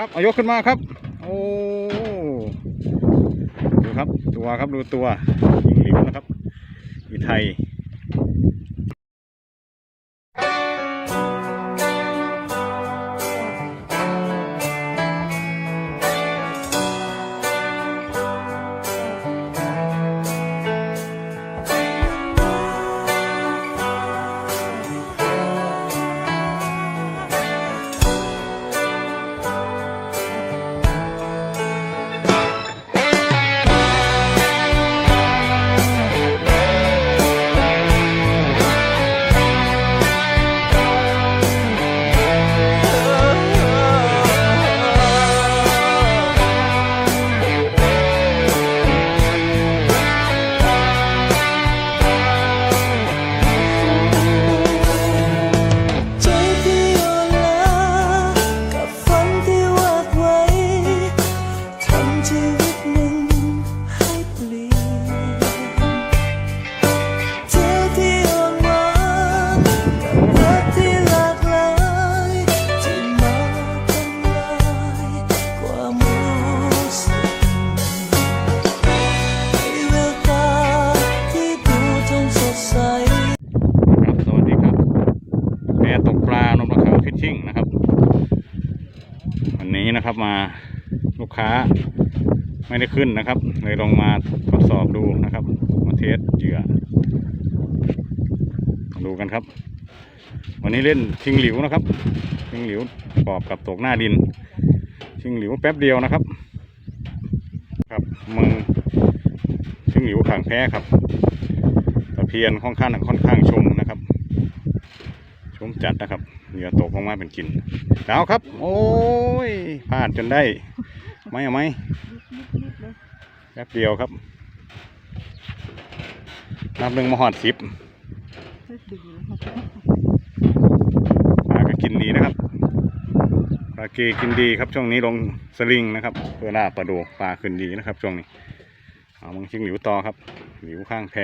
ครับเอายกขึ้นมาครับ โอ้ดูครับตัวครับดูตัวยิงหลิวนะครับมีไทย ลูกค้าไม่ได้ขึ้นนะครับ เลยลองมาทดสอบดูนะครับ มาเทสเหยื่อ ดูกันครับ วันนี้เล่นชิงหลิวนะครับ ชิงหลิวปอบกับตกหน้าดิน ชิงหลิวแป๊บเดียวนะครับ ครับมึงชิงหลิวขังแพ้ครับตะเพียนค่อนข้างค่อนข้างชมนะครับ ชมจัดนะครับ เหยื่อตกลงมาเป็นกินแล้วครับ โอ้ยพลาดจนได้ไหมเอาไหมแป๊บเดียวครับ นับหนึ่งมาหอดสิบปลาก็กินดีนะครับปลาเกกินดีครับช่วงนี้ลงสลิงนะครับเพื่อล่าปลาโดปลาขึ้นดีนะครับ ช่วงนี้เอามึงชิงหลิวต่อครับหลิวข้างแพ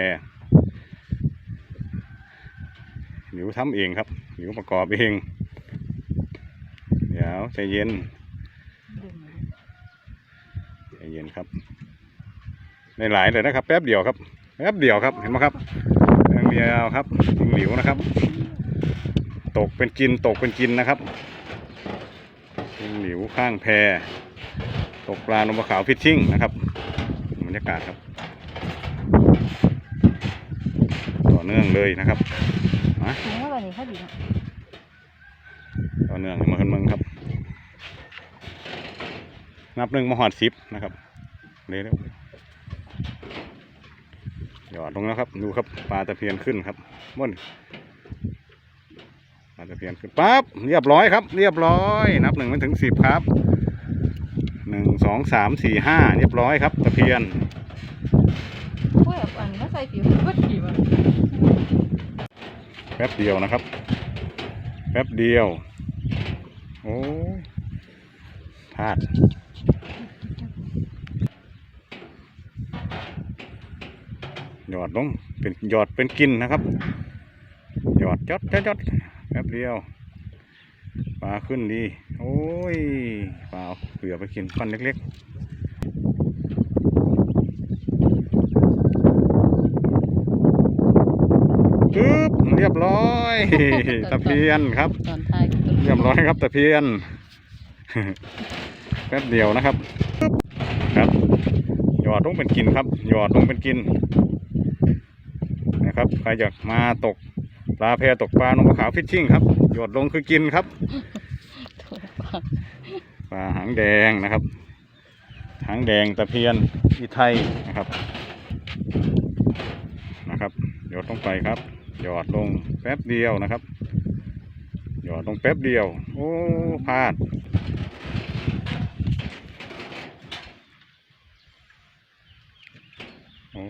หลิวทำเองครับหลิวประกอบเอง เดี๋ยวใจเย็นใจเย็นครับในหลายเลยนะครับ แป๊บเดียวครับ แป๊บเดียวครับเห็นไหมครับแป๊บเดียวครับถึงหลิวนะครับ ตกเป็นกินตกเป็นกินนะครับเป็นหลิวข้างแพตกปลานมขาวฟิชชิ่งนะครับบรรยากาศครับ เนื่องเลยนะครับถึงเมื่อวันนี้เขาดีนะต่อเนื่องมาขึ้นมึงครับ นับหนึ่งมาหอดสิบนะครับเร็วๆหยอดลงแล้วครับ ดูครับปลาตะเพียนขึ้นครับบนปลาตะเพียนขึ้นปั๊บเรียบร้อยครับ เรียบร้อย นับหนึ่งไปถึงสิบครับหนึ่งสองสามสี่ห้าเรียบร้อยครับตะเพียนพวกอันนี้มาใส่ผิวก็ดีมัน แป๊บเดียวนะครับ แป๊บเดียว โอ้ยพลาดหยอดลงเป็นหยอดเป็นกินนะครับ หยอดจอดจอดจอดแป๊บเดียวปลาขึ้นดี โอ้ยปลาเปลือกไปกินฟันเล็ก ๆ ปึ๊บเรียบร้อยตะเพียนครับ ตอนท้ายก็เรียบร้อยครับตะเพียนแป๊บเดียวนะครับ ครับหยอดลงเป็นกินครับหยอดลงเป็นกิน นะครับใครอยากมาตกปลาแพตกปลานมขาวฟิชชิ่งครับหยอดลงคือกินครับถูกปากปลาหางแดงนะครับ หางแดงตะเพียนอีไทยนะครับ นะครับหยอดลงไปครับ หยอดลงแป๊บเดียวนะครับ หยอดลงแป๊บเดียว โอ้พลาดโอ้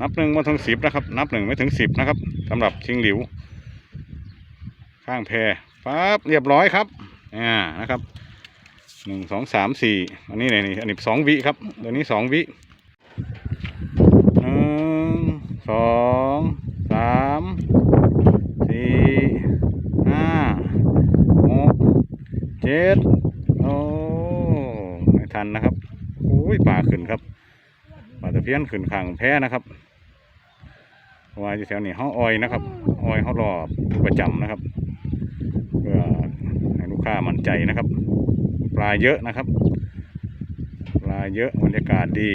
นับหนึ่งมาถึงสิบนะครับ นับหนึ่งไม่ถึงสิบนะครับสำหรับชิงหลิว ข้างแพปั๊บเรียบร้อยครับอ่านะครับหนึ่งสองสามสี่อันนี้ไหนนี่อันนี้สองวิครับตัวนี้สองวิหนึ่งสองสามสี่ห้าหก เจ็ดโอ้ไม่ทันนะครับโอ้ยป่าขึ้นครับป่าตะเพียนขึ้นข้างแพ้นะครับว่าอยู่แถวนี้เขาออยนะครับออยเขารอบประจำนะครับเพื่อให้ลูกค้ามั่นใจนะครับ ปลาเยอะนะครับ ปลาเยอะบรรยากาศดี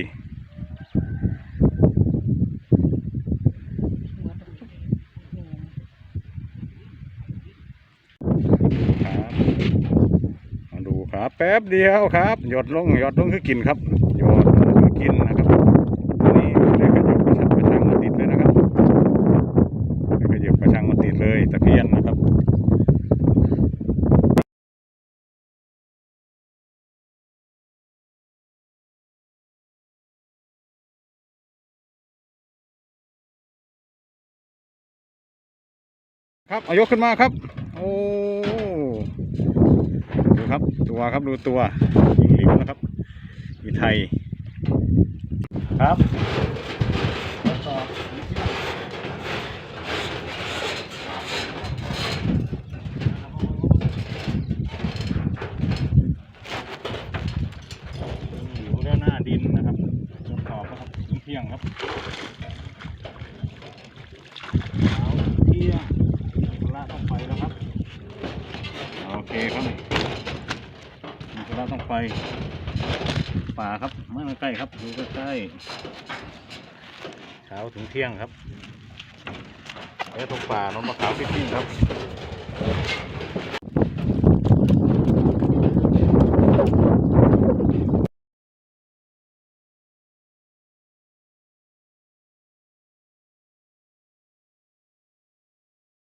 ครับมาดูครับแป๊บเดียวครับ หยดลงหยดลงคือกินครับหยดลงคือกินนะครับนี่ได้ขยับกระชับกระชังมาติดเลยนะครับได้ขยับกระชังมาติดเลยตะเพียนนะครับครับอายกขึ้นมาครับ โอ้ ดูครับตัวครับดูตัวยิงหลิวนะครับอีไทยครับแล้วต่อหลิวหน้าดินนะครับทดสอบนะครับเที่ยงครับเอาเที่ยงละต้องไปแล้วครับ โอเคครับ เราต้องไปป่าครับมาใกล้ครับดูใกล้ๆเช้าถึงเที่ยงครับแล้วตรงป่าน้องมะขามฟิชชิ่งครับ